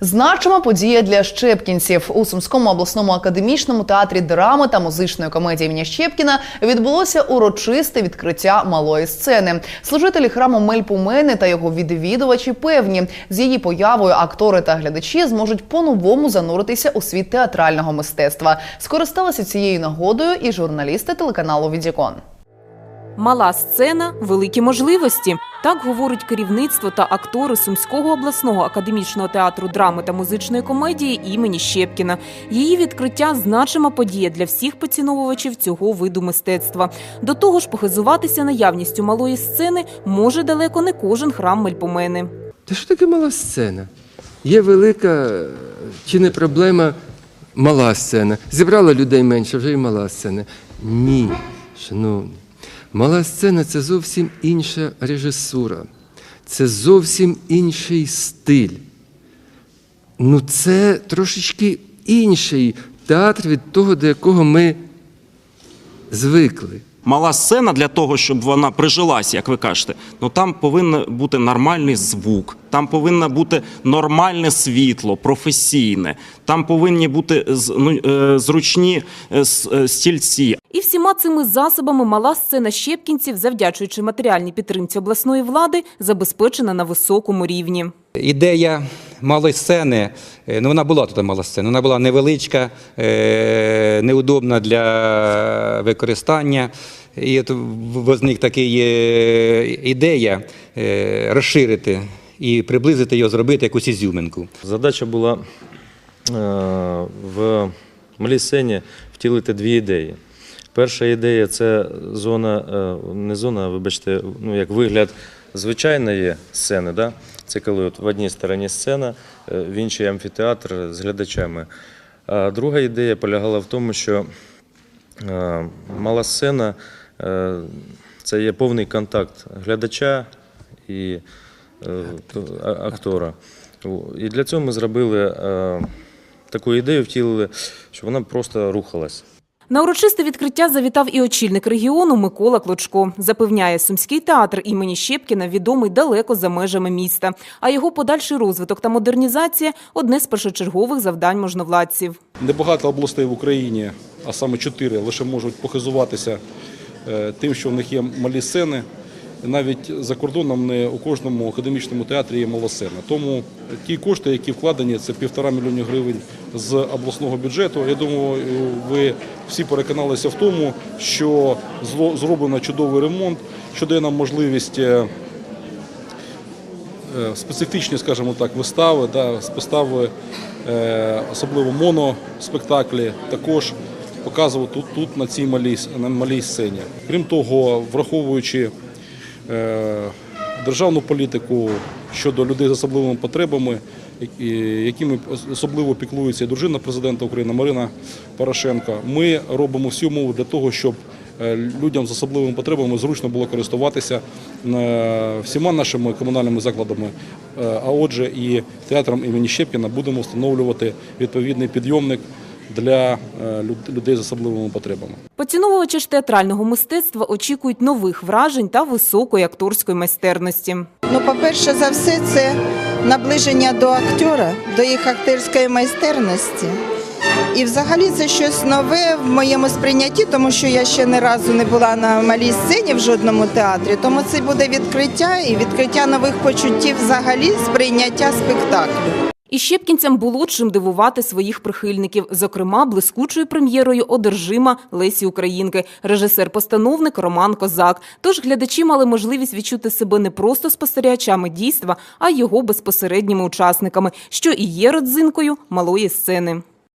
Значима подія для щепкінців у Сумському обласному академічному театрі драми та музичної комедії імені Щепкіна відбулося урочисте відкриття малої сцени. Служителі храму Мельпумени та його відвідувачі певні, з її появою актори та глядачі зможуть по-новому зануритися у світ театрального мистецтва. Скористалися цією нагодою і журналісти телеканалу Відікон. Мала сцена великі можливості. Так говорить керівництво та актори Сумського обласного академічного театру драми та музичної комедії імені Щепкіна. Її відкриття значима подія для всіх поціновувачів цього виду мистецтва. До того ж, похизуватися наявністю малої сцени може далеко не кожен храм Мельпомени. Та що таке мала сцена? Є велика чи не проблема мала сцена. Зібрала людей менше, вже і мала сцена. Ні, шановні. Мала сцена це зовсім інша режисура, це зовсім інший стиль. Ну, це трошечки інший театр від того, до якого ми звикли. Мала сцена для того, щоб вона прижилася, як ви кажете, ну там повинен бути нормальний звук, там повинно бути нормальне світло, професійне, там повинні бути ну, е, зручні е, е, стільці. І всіма цими засобами мала сцена щепкінців, завдячуючи матеріальній підтримці обласної влади, забезпечена на високому рівні. Ідея малої сцени, е, ну вона була тут мала сцена, вона була невеличка, е, неудобна для використання. І от возник такий е, ідея розширити і приблизити його, зробити якусь ізюминку. Задача була в малій сцені втілити дві ідеї. Перша ідея це зона, е, не зона, а вибачте, ну як вигляд звичайної сцени. Да? Це коли от в одній стороні сцена, е, в іншій амфітеатр з глядачами. А друга ідея полягала в тому, що е, мала сцена це є повний контакт глядача і актора. І для цього ми зробили таку ідею, втілили, що вона просто рухалась. На урочисте відкриття завітав і очільник регіону Микола Клочко. Запевняє, сумський театр імені Щепкіна відомий далеко за межами міста. А його подальший розвиток та модернізація одне з першочергових завдань можновладців. Небагато областей в Україні, а саме чотири, лише можуть похизуватися е, тим, що в них є малі сцени. Навіть за кордоном не у кожному академічному театрі є мала сцена. Тому ті кошти, які вкладені, це півтора мільйони гривень з обласного бюджету. Я думаю, ви всі переконалися в тому, що зроблено чудовий ремонт, що дає нам можливість е, е, специфічні, скажімо так, вистави, да, вистави, е, особливо моноспектаклі, також показувати тут, тут на цій малій, на малій сцені. Крім того, враховуючи державну політику щодо людей з особливими потребами, якими особливо піклується дружина президента України Марина Порошенко, ми робимо всю умови для того, щоб е, людям з особливими потребами зручно було користуватися е, всіма нашими комунальними закладами. Е, А отже, і театром імені Щепкіна будемо встановлювати відповідний підйомник для е, людей з особливими потребами. Поціновувачі ж театрального мистецтва очікують нових вражень та високої акторської майстерності. Ну, по-перше, за все, це наближення до актора, до їх акторської майстерності. І взагалі це щось нове в моєму сприйнятті, тому що я ще ні разу не була на малій сцені в жодному театрі. Тому це буде відкриття і відкриття нових почуттів взагалі сприйняття спектаклю. І щепкінцям було чим дивувати своїх прихильників, зокрема блискучою прем'єрою одержима Лесі Українки, режисер-постановник Роман Козак. Тож глядачі мали можливість відчути себе не просто спостерігачами дійства, а його безпосередніми учасниками, що і є родзинкою малої сцени.